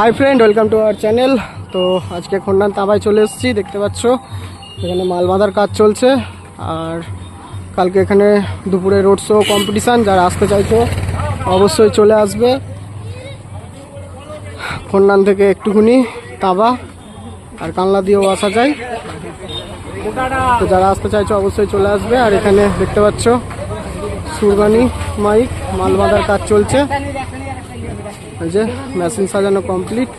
Hi friend welcome to our channel তো আজকে খন্ডান তাবায় চলে এসেছি, দেখতে পাচ্ছ। এখানে মাল বাঁধার কাজ চলছে। আর কালকে এখানে দুপুরে রোড শো কম্পিটিশান যারা আসতে চাইছো, অবশ্যই চলে আসবে। খন্ডান থেকে একটুখানি তাবা আর কানলা দিয়েও আসা যায়। তো যারা আসতে চাইছো, অবশ্যই চলে আসবে। আর এখানে দেখতে পাচ্ছ সুরবানি মাইক মাল বাঁধার কাজ চলছে। এই যে মেশিন সাজানো কমপ্লিট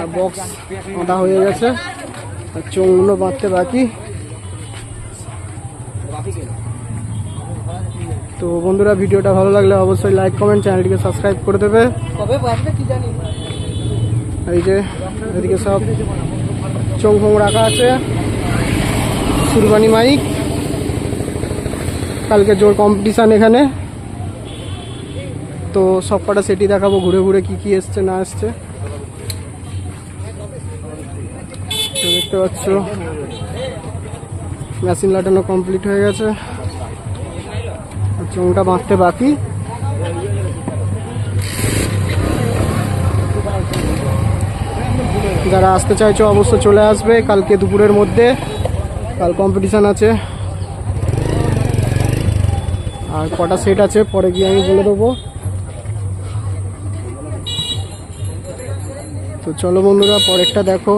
আর বক্স বাঁধা হয়ে গেছে। আর চোঙগুলো বাঁধতে বাকি। তো বন্ধুরা ভিডিওটা ভালো লাগলে অবশ্যই লাইক কমেন্ট চ্যানেলটিকে সাবস্ক্রাইব করে দেবে। এই যে এদিকে সব চোং ফোং রাখা আছে। সুরবানি মাইক। কালকে জোর কম্পিটিশান এখানে। তো সব কটা সেটি দেখাবো, ঘুরে ঘুরে কি কি এসছে, না এসছে। দেখতে পাচ্ছ মেশিন লাটানো কমপ্লিট হয়ে গেছে। চোঙটা বাঁধতে বাকি। যারা আসতে চাইছো অবশ্য চলে আসবে। কালকে দুপুরের মধ্যে কাল কম্পিটিশান আছে। আর কটা সেট আছে, পরে গিয়ে আমি বলে দেবো। তো চলো বন্ধুরা, পরেরটা দেখো।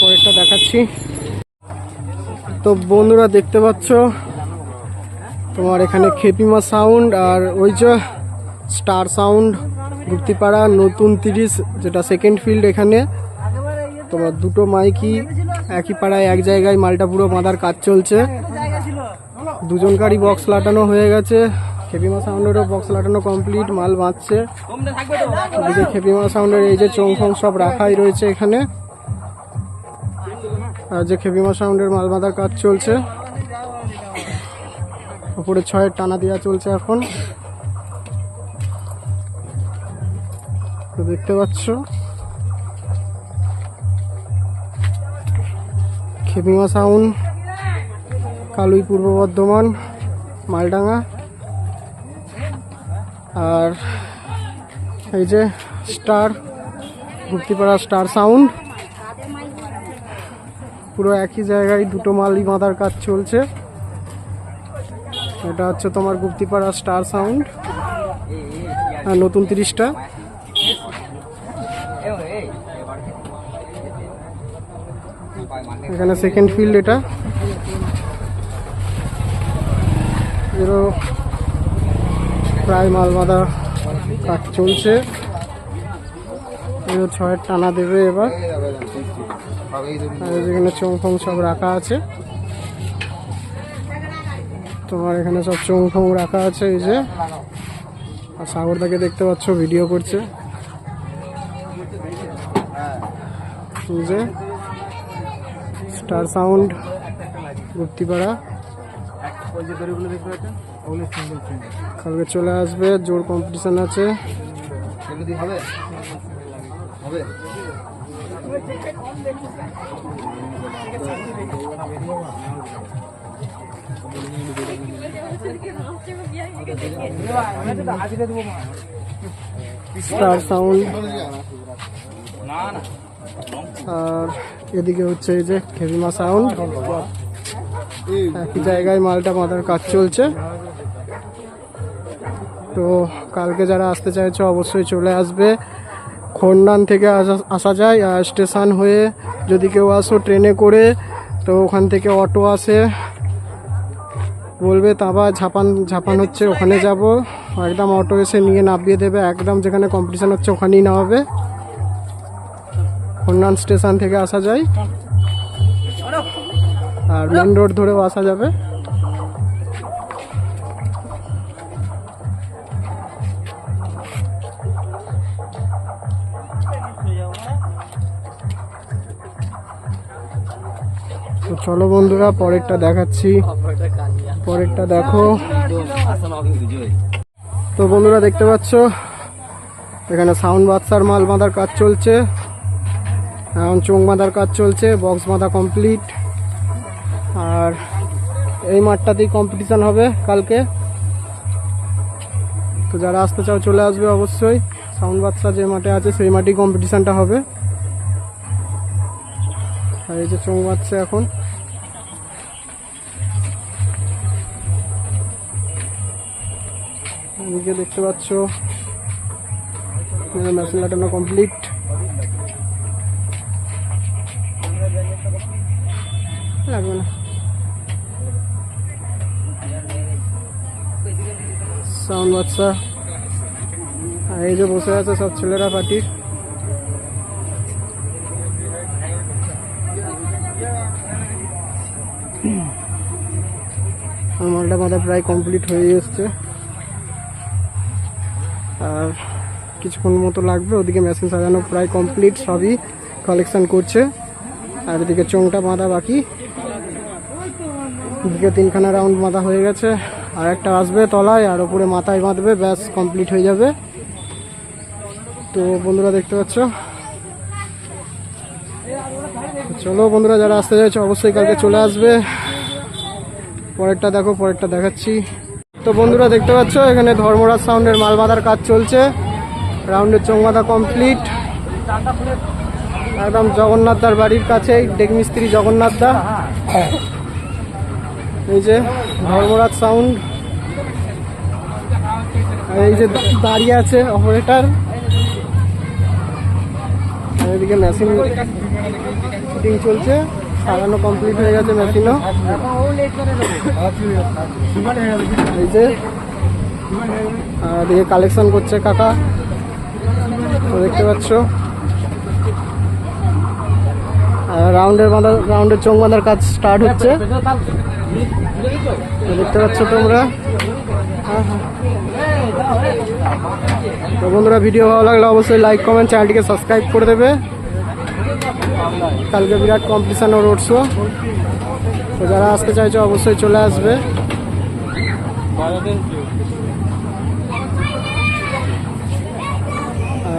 পরেরটা দেখাচ্ছি। তো বন্ধুরা, দেখতে পাচ্ছ? তোমার এখানে খেপিমা সাউন্ড আর ওই যে স্টার সাউন্ড গুপ্তিপাড়া, নতুন তিরিশ, যেটা সেকেন্ড ফিল্ড এখানে। তোমার দুটো মাইকই একই পাড়ায়, এক জায়গায় মালটা পুরো বাঁধার কাজ চলছে। দুজনকারই বক্স লাটানো হয়ে গেছে। খেপিমা সাউন্ডেরও বক্স লাটানো কমপ্লিট মাল এদিকে খেপিমা সাউন্ডের এই যে চোং ফোং সব রাখাই রয়েছে এখানে। আর যে খেপিমা সাউন্ডের মাল বাঁধার কাজ চলছে। উপরে ছয়ের টানা দেওয়া চলছে এখন। তো দেখতে পাচ্ছ? খেপিমা সাউন্ড, কালুই পূর্ব বর্ধমান, মালডাঙ্গা। আর এই যে স্টার, গুপ্তিপাড়া স্টার সাউন্ড। পুরো একই জায়গায় দুটো মালই বাঁধার কাজ চলছে। এটা হচ্ছে তোমার গুপ্তিপাড়া স্টার সাউন্ড। আর নতুন তিরিশটা। এখানে সেকেন্ড ফিল্ড এটা। প্রায় মাল বাঁধা কাজ চলছে। ছয়ের টানা দেবে এবার। যেখানে চোং ফোং সব রাখা আছে। তোমার এখানে সব চোং ফোং রাখা আছে, এই যে। আর সাগরদাকে দেখতে পাচ্ছ, ভিডিও করছে। যে, স্টার সাউন্ড, গুপ্তিপাড়া। কালকে চলে আসবে জোর কম্পিটিশন আছে। স্টার সাউন্ড আর এদিকে হচ্ছে এই যে খেবিমা সাউন্ড একই জায়গায় মালটা মাথার কাজ চলছে। তো কালকে যারা আসতে চাইছো অবশ্যই চলে আসবে। খন্ডান থেকে আসা- যায় আর স্টেশন হয়ে যদি কেউ আসো ট্রেনে করে, তো ওখান থেকে অটো আসে। বলবে, তাবা, ঝাপান ঝাপান হচ্ছে, ওখানে যাব। একদম অটো এসে নিয়ে নামিয়ে দেবে। একদম যেখানে কম্পিটিশান হচ্ছে, ওখানেই নামাবে। খন্ডান স্টেশন থেকে আসা যায়। আর মেন রোড ধরেও আসা যাবে। চলো বন্ধুরা, পরেরটা দেখাচ্ছি। পরেরটা দেখো। তো বন্ধুরা, দেখতে পাচ্ছ? এখানে সাউন্ড বাদশার মাল বাঁধার কাজ চলছে। এখন চোখ বাঁধার কাজ চলছে, বক্স বাঁধা কমপ্লিট। আর এই মাঠটাতেই কম্পিটিশান হবে কালকে। তো যারা আসতে চাও, চলে আসবে অবশ্যই। সাউন্ড বাচ্চা যে মাঠে আছে, সেই মাঠেই কম্পিটিশানটা হবে। আর এই যে চোং বাচ্চা এখন। এদিকে দেখতে পাচ্ছ মেশিন লাগানো কমপ্লিট লাগবে না। সাউন্ড বাচ্চা। আর এই যে বসে আছে সব ছেলেরা পার্টির আমার মালটা বাঁধা প্রায় কমপ্লিট হয়ে এসছে। আর কিছুক্ষণ মতো লাগবে, ওদিকে মেশিন সাজানো প্রায় কমপ্লিট সবই কালেকশান করছে। আর এদিকে চোংটা বাঁধা বাকি। এদিকে তিনখানা রাউন্ড বাঁধা হয়ে গেছে। আর একটা আসবে তলায়, আর ওপরে মাথায় বাঁধবে, ব্যাস কমপ্লিট হয়ে যাবে। তো বন্ধুরা দেখতে পাচ্ছ? চলো বন্ধুরা, যারা আসতে চাইছো, অবশ্যই কালকে চলে আসবে। পরেরটা দেখো, পরেরটা দেখাচ্ছি। তো বন্ধুরা দেখতে পাচ্ছ, এখানে ধর্মরাজ সাউন্ডের মাল বাঁধার কাজ চলছে। রাউন্ডের চোং বাঁধা কমপ্লিট একদম জগন্নাথ দার বাড়ির কাছেই ডেক মিস্ত্রি জগন্নাথ দা। এই যে ধর্মরাজ সাউন্ড এই যে দাঁড়িয়ে আছে অপারেটার এদিকে মেশিন ফিটিং চলছে। সারানো কমপ্লিট হয়ে গেছে মেশিনও এই যে, আর কালেকশন করছে কাকা। দেখতে পাচ্ছ। রাউন্ডের বাঁধার রাউন্ডের চোখ বাঁধার কাজ স্টার্ট হচ্ছে। দেখতে পাচ্ছ তোমরা। তো বন্ধুরা ভিডিও ভালো লাগলে অবশ্যই লাইক কমেন্ট চ্যানেলটিকে সাবস্ক্রাইব করে দেবে। কালকে বিরাট কম্পিটিশন ও রোড শো তো যারা আসতে চাইছো, অবশ্যই চলে আসবে।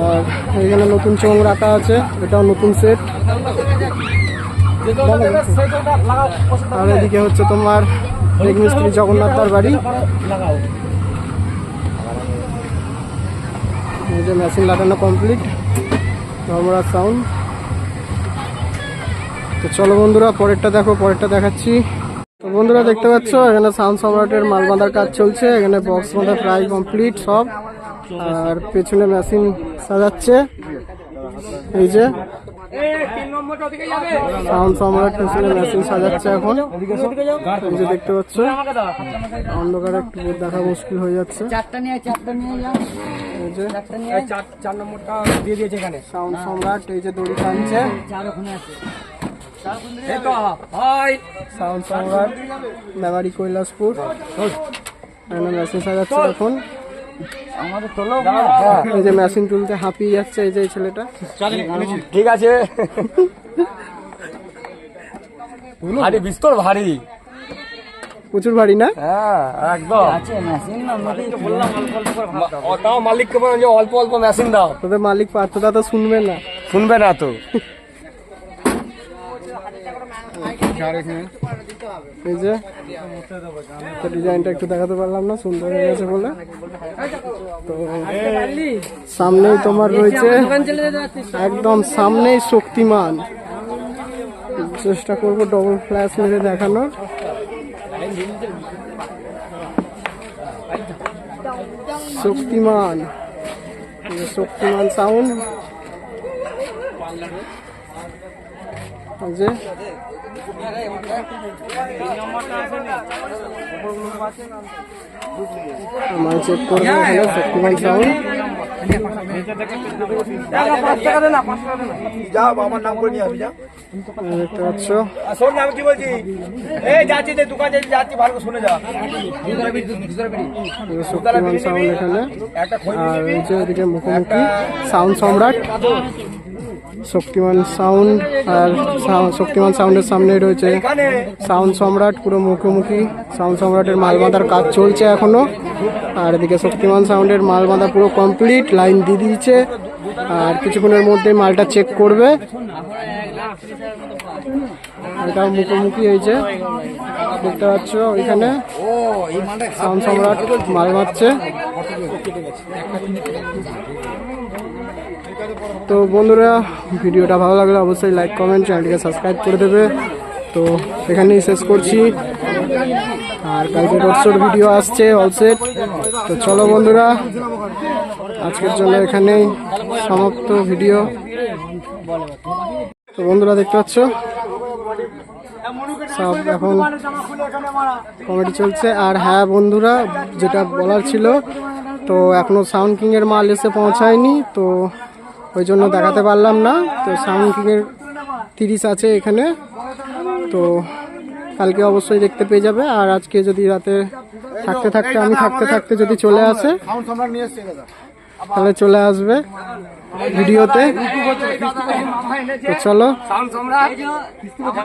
আর এখানে নতুন চোং রাখা আছে, এটাও নতুন সেট আর এদিকে হচ্ছে তোমার মিস্ত্রি জগন্নাথ তার বাড়ি। মেশিন লাগানো কমপ্লিট ধর্মরাজ সাউন্ড তো চলো বন্ধুরা পরেরটা দেখো পরেরটা দেখাচ্ছি। তো বন্ধুরা দেখতে পাচ্ছ এখানে সাউন্ড সম্রাটের মাল বাঁধার কাজ চলছে এখানে বক্স বাঁধা প্রায় কমপ্লিট সব। আর পেছনে মেশিন সাজাচ্ছে। এই যে সাউন্ড সম্রাট পেছনে মেশিন সাজাচ্ছে এখন। এই যে দেখতে পাচ্ছ অন্ধকারে একটু দেখা মুশকিল হয়ে যাচ্ছে। চারটা নিয়ে চারটা নিয়ে যাও এই যে চারটা নিয়ে চার চার নম্বরটা দিয়ে দিয়েছে এখানে। সাউন্ড সম্রাট এই যে দড়ি টানছে। সাউন্ড মেমারি কৈলাসপুর। সাজাচ্ছে এখন। এই যে মেশিন তুলতে হাঁপিয়ে যাচ্ছে এই যে ছেলেটা। ঠিক আছে। ভারী বিস্তর ভারী। প্রচুর ভারী না? হ্যাঁ একদম। তাও মালিককে বলেন যে অল্প অল্প মেশিন দাও। তোদের মালিক পাত্রটা তো শুনবে না। শুনবে না তো। ডিজাইনটা একটু দেখাতে পারলাম না, সুন্দর হয়ে গেছে বলে। তো সামনেই তোমার রয়েছে একদম সামনেই শক্তিমান। চেষ্টা করব ডবল ফ্ল্যাশ মেরে দেখানোর। শক্তিমান। শক্তিমান সাউন্ড যে চেক করব শক্তিমান সাউন্ড দেখতে পাচ্ছ শোন আমি কি বলছি এই যাচ্ছি যে দোকান যাচ্ছি যাচ্ছি ভালো শুনে যা এই শক্তিমান সাউন্ড এখানে একটা খই আর এই এদিকে মুখোমুখি সাউন্ড সম্রাট শক্তিমান সাউন্ড আর শক্তিমান সাউন্ডের সামনে রয়েছে সাউন্ড সম্রাট, পুরো মুখোমুখি সাউন্ড সম্রাটের মাল বাঁধার কাজ চলছে এখনও। আর এদিকে শক্তিমান সাউন্ডের মাল বাঁধা পুরো কমপ্লিট লাইন দিয়ে দিয়েছে। আর কিছুক্ষণের মধ্যে মালটা চেক করবে। এটা মুখোমুখি হয়েছে। দেখতে পাচ্ছ ওইখানে সাউন্ড সম্রাট মাল মারছে তো বন্ধুরা, ভিডিওটা ভালো লাগলে অবশ্যই লাইক কমেন্ট চ্যানেলটিকে সাবস্ক্রাইব করে দেবে। তো এখানেই শেষ করছি। আর কালকে রোডশোর ভিডিও আসছে অলসেট তো চলো বন্ধুরা, আজকের জন্য এখানেই সমাপ্ত ভিডিও তো বন্ধুরা, দেখতে পাচ্ছ? সব এখন কমেডি চলছে। আর হ্যাঁ বন্ধুরা, যেটা বলার ছিল, তো এখনও সাউন্ড কিংয়ের মাল এসে পৌঁছায়নি, তো ওই জন্য দেখাতে পারলাম না। তো সাউন্ড কিং এর তিরিশ আছে এখানে। তো কালকে অবশ্যই দেখতে পেয়ে যাবে। আর আজকে যদি রাতে থাকতে থাকতে আমি থাকতে থাকতে যদি চলে আসে, তাহলে চলে আসবে ভিডিওতে। চলো।